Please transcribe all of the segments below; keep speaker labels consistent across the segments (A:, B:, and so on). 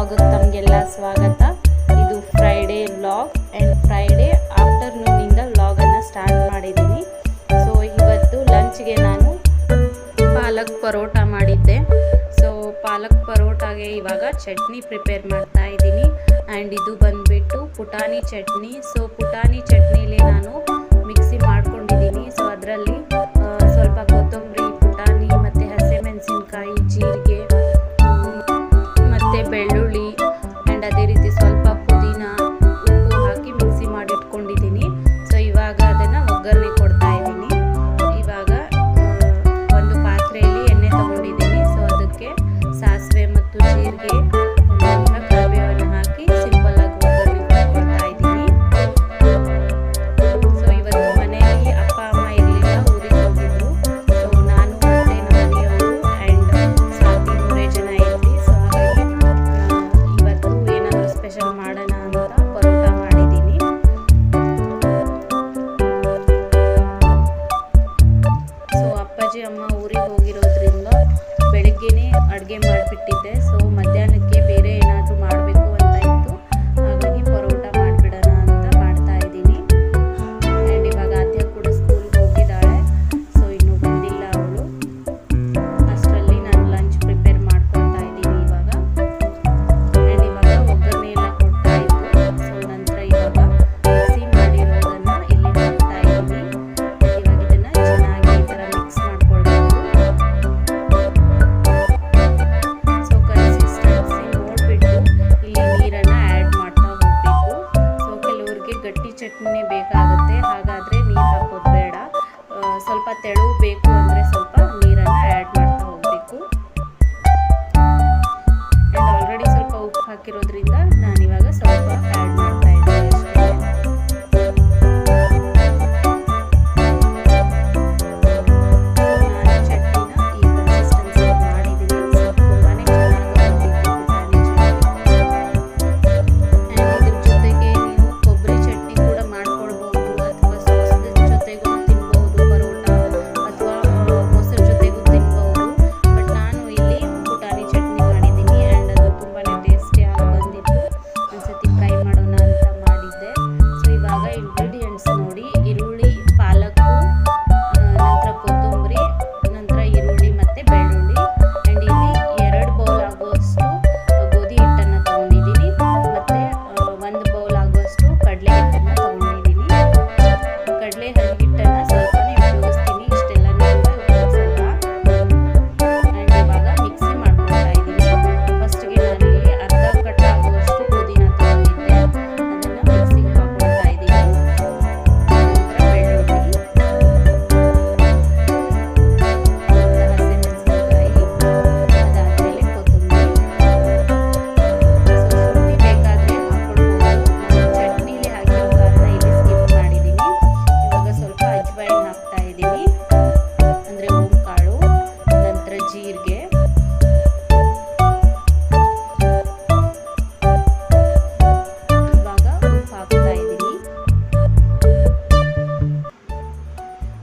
A: ವ್ಲಾಗಿಗೆ ತಮಗೆಲ್ಲ ಸ್ವಾಗತ. ಇದು ಫ್ರೈಡೇ ವ್ಲಾಗ್ ಆ್ಯಂಡ್ ಫ್ರೈಡೇ ಆಫ್ಟರ್ನೂನಿಂದ ವ್ಲಾಗನ್ನು ಸ್ಟಾರ್ಟ್ ಮಾಡಿದ್ದೀನಿ. ಸೊ ಇವತ್ತು ಲಂಚ್ಗೆ ನಾನು ಪಾಲಕ್ ಪರೋಟ ಮಾಡಿದ್ದೆ. ಸೊ ಪಾಲಕ್ ಪರೋಟಾಗೆ ಇವಾಗ ಚಟ್ನಿ ಪ್ರಿಪೇರ್ ಮಾಡ್ತಾ ಇದ್ದೀನಿ. ಆ್ಯಂಡ್ ಇದು ಬಂದುಬಿಟ್ಟು ಪುಟಾಣಿ ಚಟ್ನಿ. ಸೊ ಪುಟಾಣಿ ಚಟ್ನಿಲಿ ನಾನು ಮಿಕ್ಸಿ ಮಾಡ್ಕೊಂಡಿದ್ದೀನಿ. ಸೊ ಅದರಲ್ಲಿ ನಾನಿವಾಗ ಸ್ವಲ್ಪ ಆ್ಯಡ್ ಮಾಡ್ತಾ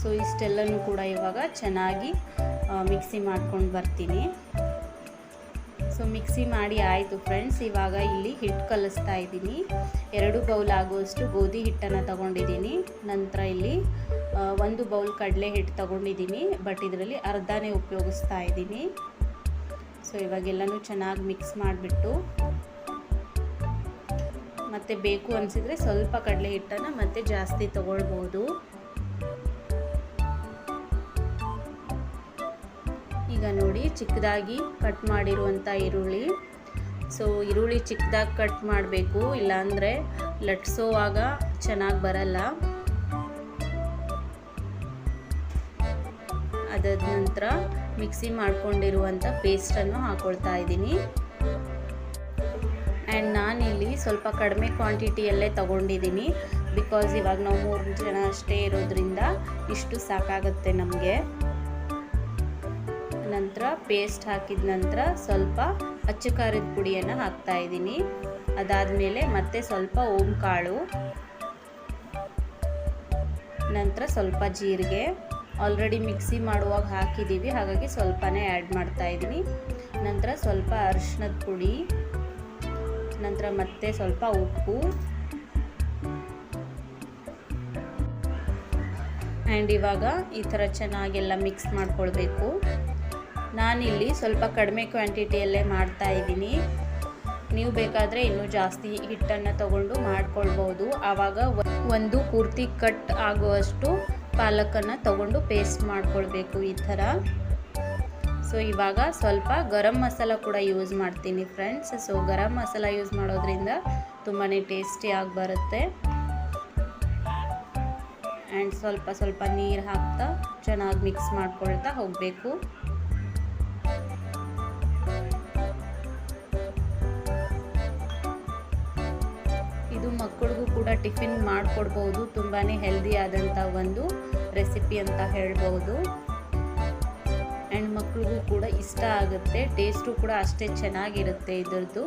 A: ಸೊ ಇಷ್ಟೆಲ್ಲನೂ ಕೂಡ ಇವಾಗ ಚೆನ್ನಾಗಿ ಮಿಕ್ಸಿ ಮಾಡ್ಕೊಂಡು ಬರ್ತೀನಿ. ಸೊ, ಮಿಕ್ಸಿ ಮಾಡಿ ಆಯಿತು ಫ್ರೆಂಡ್ಸ್. ಇವಾಗ ಇಲ್ಲಿ ಹಿಟ್ಟು ಕಲಿಸ್ತಾ ಇದ್ದೀನಿ. ಎರಡು ಬೌಲ್ ಆಗುವಷ್ಟು ಗೋಧಿ ಹಿಟ್ಟನ್ನು ತಗೊಂಡಿದ್ದೀನಿ. ನಂತರ ಇಲ್ಲಿ ಒಂದು ಬೌಲ್ ಕಡಲೆ ಹಿಟ್ಟು ತಗೊಂಡಿದ್ದೀನಿ. ಬಟ್ ಇದರಲ್ಲಿ ಅರ್ಧನೇ ಉಪಯೋಗಿಸ್ತಾ ಇದ್ದೀನಿ. ಸೊ ಇವಾಗೆಲ್ಲನೂ ಚೆನ್ನಾಗಿ ಮಿಕ್ಸ್ ಮಾಡಿಬಿಟ್ಟು, ಮತ್ತು ಬೇಕು ಅನಿಸಿದರೆ ಸ್ವಲ್ಪ ಕಡಲೆ ಹಿಟ್ಟನ್ನು ಮತ್ತೆ ಜಾಸ್ತಿ ತಗೊಳ್ಬೋದು. ಈಗ ನೋಡಿ ಚಿಕ್ಕದಾಗಿ ಕಟ್ ಮಾಡಿರುವಂಥ ಈರುಳ್ಳಿ. ಸೊ ಈರುಳ್ಳಿ ಚಿಕ್ಕದಾಗಿ ಕಟ್ ಮಾಡಬೇಕು, ಇಲ್ಲಾಂದರೆ ಲಟ್ಸೋವಾಗ ಚೆನ್ನಾಗಿ ಬರಲ್ಲ. ಅದಾದ ನಂತರ ಮಿಕ್ಸಿ ಮಾಡ್ಕೊಂಡಿರುವಂಥ ಪೇಸ್ಟನ್ನು ಹಾಕೊಳ್ತಾ ಇದ್ದೀನಿ. ಆ್ಯಂಡ್ ನಾನಿಲ್ಲಿ ಸ್ವಲ್ಪ ಕಡಿಮೆ ಕ್ವಾಂಟಿಟಿಯಲ್ಲೇ ತಗೊಂಡಿದ್ದೀನಿ. ಬಿಕಾಸ್ ಇವಾಗ ನಾವು ಮೂರು ಜನ ಅಷ್ಟೇ ಇರೋದ್ರಿಂದ ಇಷ್ಟು ಸಾಕಾಗುತ್ತೆ ನಮಗೆ. ನಂತರ ಪೇಸ್ಟ್ ಹಾಕಿದ ನಂತರ ಸ್ವಲ್ಪ ಅಚ್ಚು ಖಾರದ ಪುಡಿಯನ್ನು ಹಾಕ್ತಾ ಇದ್ದೀನಿ. ಅದಾದಮೇಲೆ ಮತ್ತೆ ಸ್ವಲ್ಪ ಓಂ ಕಾಳು ನಂತರ ಸ್ವಲ್ಪ ಜೀರಿಗೆ. ಆಲ್ರೆಡಿ ಮಿಕ್ಸಿ ಮಾಡುವಾಗ ಹಾಕಿದ್ದೀವಿ ಹಾಗಾಗಿ ಸ್ವಲ್ಪನೇ ಆ್ಯಡ್ ಮಾಡ್ತಾ ಇದ್ದೀನಿ. ನಂತರ ಸ್ವಲ್ಪ ಅರಿಶಿನದ ಪುಡಿ, ನಂತರ ಮತ್ತೆ ಸ್ವಲ್ಪ ಉಪ್ಪು. ಆ್ಯಂಡ್ ಇವಾಗ ಈ ಥರ ಚೆನ್ನಾಗೆಲ್ಲ ಮಿಕ್ಸ್ ಮಾಡ್ಕೊಳ್ಬೇಕು. ನಾನಿಲ್ಲಿ ಸ್ವಲ್ಪ ಕಡಿಮೆ ಕ್ವಾಂಟಿಟಿಯಲ್ಲೇ ಮಾಡ್ತಾ ಇದ್ದೀನಿ. ನೀವು ಬೇಕಾದರೆ ಇನ್ನೂ ಜಾಸ್ತಿ ಹಿಟ್ಟನ್ನು ತಗೊಂಡು ಮಾಡ್ಕೊಳ್ಬೋದು. ಆವಾಗ ಒಂದು ಪೂರ್ತಿ ಕಟ್ ಆಗುವಷ್ಟು ಪಾಲಕನ್ನು ತಗೊಂಡು ಪೇಸ್ಟ್ ಮಾಡ್ಕೊಳ್ಬೇಕು ಈ ಥರ. ಸೊ, ಇವಾಗ ಸ್ವಲ್ಪ ಗರಂ ಮಸಾಲ ಕೂಡ ಯೂಸ್ ಮಾಡ್ತೀನಿ friends. So, garam masala use ಮಾಡೋದ್ರಿಂದ ತುಂಬಾ ಟೇಸ್ಟಿಯಾಗಿ ಬರುತ್ತೆ. ಆ್ಯಂಡ್ ಸ್ವಲ್ಪ ಸ್ವಲ್ಪ ನೀರು ಹಾಕ್ತಾ ಚೆನ್ನಾಗಿ ಮಿಕ್ಸ್ ಮಾಡ್ಕೊಳ್ತಾ ಹೋಗಬೇಕು. ಟಿಫಿನ್ ಮಾಡಿಕೊಡ್ಬೋದು ತುಂಬಾ ಹೆಲ್ದಿ ಆದಂಥ ಒಂದು ರೆಸಿಪಿ ಅಂತ ಹೇಳ್ಬೋದು. ಆ್ಯಂಡ್ ಮಕ್ಳಿಗೂ ಕೂಡ ಇಷ್ಟ ಆಗುತ್ತೆ ಟೇಸ್ಟು ಕೂಡ ಅಷ್ಟೇ ಚೆನ್ನಾಗಿರುತ್ತೆ ಇದರದ್ದು.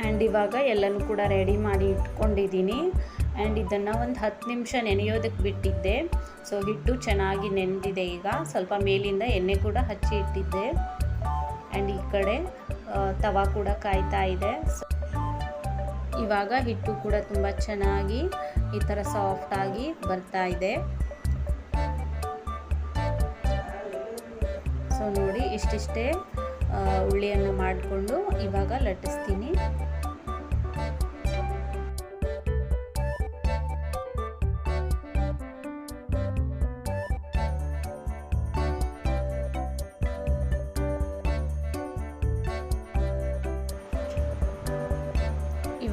A: ಆ್ಯಂಡ್ ಇವಾಗ ಎಲ್ಲನೂ ಕೂಡ ರೆಡಿ ಮಾಡಿ ಇಟ್ಕೊಂಡಿದ್ದೀನಿ. ಆ್ಯಂಡ್ ಇದನ್ನು ಒಂದು ಹತ್ತು ನಿಮಿಷ ನೆನೆಯೋದಕ್ಕೆ ಬಿಟ್ಟಿದ್ದೆ. ಸೊ ಹಿಟ್ಟು ಚೆನ್ನಾಗಿ ನೆನೆದಿದೆ ಈಗ. ಸ್ವಲ್ಪ ಮೇಲಿಂದ ಎಣ್ಣೆ ಕೂಡ ಹಚ್ಚಿ ಇಟ್ಟಿದ್ದೆ. ಆ್ಯಂಡ್ ಈ ಕಡೆ ತವಾ ಕೂಡ ಕಾಯ್ತಾ ಇದೆ. ಇವಾಗ ಹಿಟ್ಟು ಕೂಡ ತುಂಬ ಚೆನ್ನಾಗಿ ಈ ಥರ ಸಾಫ್ಟಾಗಿ ಬರ್ತಾ ಇದೆ. ಸೊ ನೋಡಿ, ಇಷ್ಟಿಷ್ಟೇ ಉಳ್ಳಿಯನ್ನು ಮಾಡಿಕೊಂಡು ಇವಾಗ ಲಟ್ಟಿಸ್ತೀನಿ.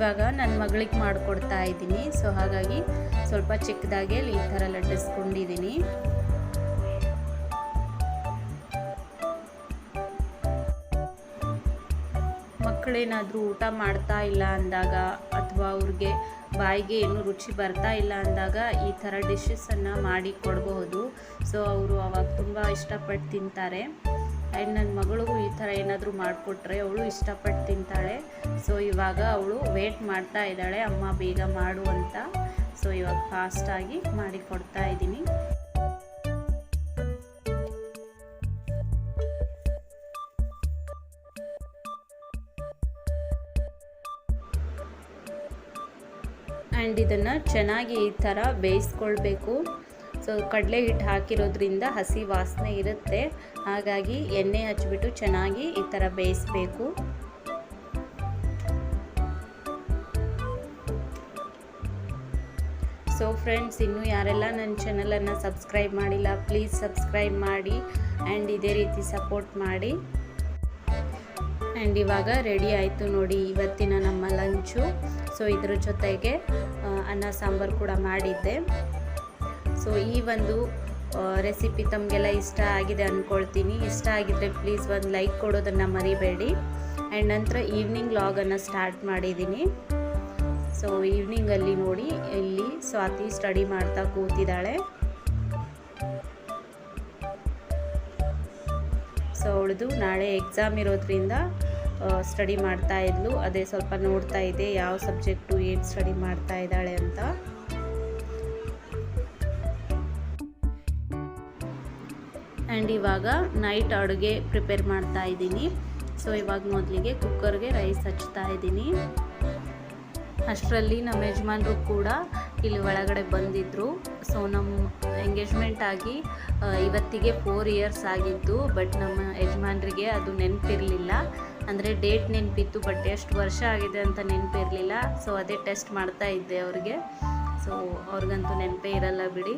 A: ಇವಾಗ ನನ್ನ ಮಗಳಿಗೆ ಮಾಡಿಕೊಡ್ತಾ ಇದ್ದೀನಿ. ಸೊ ಹಾಗಾಗಿ ಸ್ವಲ್ಪ ಚಿಕ್ಕದಾಗೆ ಈ ಥರ ಲಟ್ಟಿಸ್ಕೊಂಡಿದ್ದೀನಿ. ಮಕ್ಕಳೇನಾದರೂ ಊಟ ಮಾಡ್ತಾ ಇಲ್ಲ ಅಂದಾಗ ಅಥವಾ ಅವ್ರಿಗೆ ಬಾಯಿಗೆ ಏನು ರುಚಿ ಬರ್ತಾ ಇಲ್ಲ ಅಂದಾಗ ಈ ಥರ ಡಿಶಸನ್ನು ಮಾಡಿ ಕೊಡಬಹುದು ಸೊ ಅವರು ಅವಾಗ ತುಂಬ ಇಷ್ಟಪಟ್ಟು ತಿಂತಾರೆ. ಆ್ಯಂಡ್ ನನ್ನ ಮಗಳಿಗೂ ಈ ಥರ ಏನಾದರೂ ಮಾಡಿಕೊಟ್ರೆ ಅವಳು ಇಷ್ಟಪಟ್ಟು ತಿಂತಾಳೆ. ಸೊ ಇವಾಗ ಅವಳು ವೇಟ್ ಮಾಡ್ತಾ ಇದ್ದಾಳೆ. ಅಮ್ಮ ಬೇಗ ಮಾಡು ಅಂತ. ಸೊ ಇವಾಗ ಫಾಸ್ಟಾಗಿ ಮಾಡಿ ಕೊಡ್ತಾ ಇದ್ದೀನಿ. ಆ್ಯಂಡ್ ಇದನ್ನು ಚೆನ್ನಾಗಿ ಈ ಥರ ಬೇಯಿಸ್ಕೊಳ್ಬೇಕು. ಸೊ ಕಡಲೆ ಹಿಟ್ಟು ಹಾಕಿರೋದ್ರಿಂದ ಹಸಿ ವಾಸನೆ ಇರುತ್ತೆ. ಹಾಗಾಗಿ ಎಣ್ಣೆ ಹಚ್ಚಿಬಿಟ್ಟು ಚೆನ್ನಾಗಿ ಈ ಥರ ಬೇಯಿಸಬೇಕು. ಸೊ ಫ್ರೆಂಡ್ಸ್, ಇನ್ನೂ ಯಾರೆಲ್ಲ ನನ್ನ ಚಾನಲನ್ನು ಸಬ್ಸ್ಕ್ರೈಬ್ ಮಾಡಿಲ್ಲ, ಪ್ಲೀಸ್ ಸಬ್ಸ್ಕ್ರೈಬ್ ಮಾಡಿ ಆ್ಯಂಡ್ ಇದೇ ರೀತಿ ಸಪೋರ್ಟ್ ಮಾಡಿ. ಆ್ಯಂಡ್ ಇವಾಗ ರೆಡಿ ಆಯಿತು ನೋಡಿ ಇವತ್ತಿನ ನಮ್ಮ ಲಂಚು. ಸೊ ಇದ್ರ ಜೊತೆಗೆ ಅನ್ನ ಸಾಂಬಾರು ಕೂಡ ಮಾಡಿದ್ದೆ. ಸೊ ಈ ಒಂದು ರೆಸಿಪಿ ತಮಗೆಲ್ಲ ಇಷ್ಟ ಆಗಿದೆ ಅಂದ್ಕೊಳ್ತೀನಿ ಇಷ್ಟ ಆಗಿದ್ದರೆ ಪ್ಲೀಸ್ ಒಂದು ಲೈಕ್ ಕೊಡೋದನ್ನು ಮರಿಬೇಡಿ. ಆ್ಯಂಡ್ ನಂತರ ಈವ್ನಿಂಗ್ ಲಾಗನ್ನು ಸ್ಟಾರ್ಟ್ ಮಾಡಿದ್ದೀನಿ. ಸೊ ಈವ್ನಿಂಗಲ್ಲಿ ನೋಡಿ, ಇಲ್ಲಿ ಸ್ವಾತಿ ಸ್ಟಡಿ ಮಾಡ್ತಾ ಕೂತಿದ್ದಾಳೆ. ಸೊ ಅವಳದು ನಾಳೆ ಎಕ್ಸಾಮ್ ಇರೋದ್ರಿಂದ ಸ್ಟಡಿ ಮಾಡ್ತಾ ಇದ್ಲು. ಅದೇ ಸ್ವಲ್ಪ ನೋಡ್ತಾ ಇದೆ, ಯಾವ ಸಬ್ಜೆಕ್ಟು ಏನು ಸ್ಟಡಿ ಮಾಡ್ತಾ ಇದ್ದಾಳೆ ಅಂತ. ಇವಾಗ ನೈಟ್ ಅಡುಗೆ ಪ್ರಿಪೇರ್ ಮಾಡ್ತಾ ಇದ್ದೀನಿ. ಸೊ ಇವಾಗ ಮೊದಲಿಗೆ ಕುಕ್ಕರ್ಗೆ ರೈಸ್ ಹಚ್ತಾ ಇದ್ದೀನಿ. ಅಷ್ಟರಲ್ಲಿ ನಮ್ಮ ಯಜಮಾನರು ಕೂಡ ಇಲ್ಲಿ ಒಳಗಡೆ ಬಂದಿದ್ದರು ಸೊ ನಮ್ಮ ಎಂಗೇಜ್ಮೆಂಟ್ ಆಗಿ ಇವತ್ತಿಗೆ ಫೋರ್ ಇಯರ್ಸ್ ಆಗಿತ್ತು ಬಟ್ ನಮ್ಮ ಯಜಮಾನ್ರಿಗೆ ಅದು ನೆನಪಿರಲಿಲ್ಲ. ಅಂದರೆ ಡೇಟ್ ನೆನಪಿತ್ತು ಬಟ್ ಎಷ್ಟು ವರ್ಷ ಆಗಿದೆ ಅಂತ ನೆನಪಿರಲಿಲ್ಲ. ಸೊ ಅದೇ ಟೆಸ್ಟ್ ಮಾಡ್ತಾ ಇದ್ದೆ ಅವ್ರಿಗೆ. ಸೊ ಅವ್ರಿಗಂತೂ ನೆನಪೇ ಇರಲ್ಲ ಬಿಡಿ.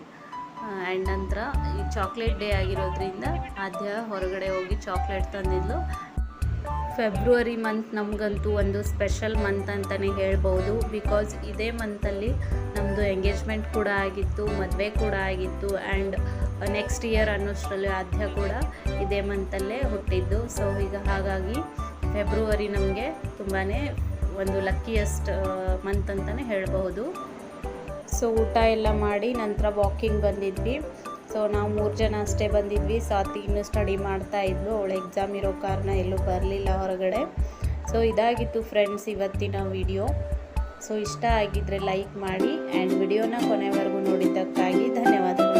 A: ಆ್ಯಂಡ್ ನಂತರ ಈ ಚಾಕ್ಲೇಟ್ ಡೇ ಆಗಿರೋದ್ರಿಂದ ಆದ್ಯ ಹೊರಗಡೆ ಹೋಗಿ ಚಾಕ್ಲೇಟ್ ತಂದಿದ್ಲು. ಫೆಬ್ರವರಿ ಮಂತ್ ನಮಗಂತೂ ಒಂದು ಸ್ಪೆಷಲ್ ಮಂತ್ ಅಂತಲೇ ಹೇಳ್ಬೋದು. ಬಿಕಾಸ್ ಇದೇ ಮಂತಲ್ಲಿ ನಮ್ಮದು ಎಂಗೇಜ್ಮೆಂಟ್ ಕೂಡ ಆಗಿತ್ತು, ಮದುವೆ ಕೂಡ ಆಗಿತ್ತು ಆ್ಯಂಡ್ ನೆಕ್ಸ್ಟ್ ಇಯರ್ ಅನ್ನೋಷ್ಟರಲ್ಲಿ ಆದ್ಯ ಕೂಡ ಇದೇ ಮಂತಲ್ಲೇ ಹುಟ್ಟಿದ್ದು. ಸೊ ಈಗ ಹಾಗಾಗಿ ಫೆಬ್ರವರಿ ನಮಗೆ ತುಂಬಾ ಒಂದು ಲಕ್ಕಿಯಸ್ಟ್ ಮಂತ್ ಅಂತಲೇ ಹೇಳ್ಬಹುದು. ಸೊ ಊಟ ಎಲ್ಲ ಮಾಡಿ ನಂತರ ವಾಕಿಂಗ್ ಬಂದಿದ್ವಿ. ಸೊ ನಾವು ಮೂರು ಜನ ಅಷ್ಟೇ ಬಂದಿದ್ವಿ. ಸ್ವಾತಿ ಇನ್ನೂ ಸ್ಟಡಿ ಮಾಡ್ತಾ ಇದ್ಲು. ಅವಳು ಎಕ್ಸಾಮ್ ಇರೋ ಕಾರಣ ಎಲ್ಲೂ ಬರಲಿಲ್ಲ ಹೊರಗಡೆ. ಸೊ ಇದಾಗಿತ್ತು ಫ್ರೆಂಡ್ಸ್ ಇವತ್ತಿನ ವಿಡಿಯೋ ಸೊ ಇಷ್ಟ ಆಗಿದ್ದರೆ ಲೈಕ್ ಮಾಡಿ ಆ್ಯಂಡ್ ವಿಡಿಯೋನ ಕೊನೆವರೆಗೂ ನೋಡಿದ್ದಕ್ಕಾಗಿ ಧನ್ಯವಾದಗಳು.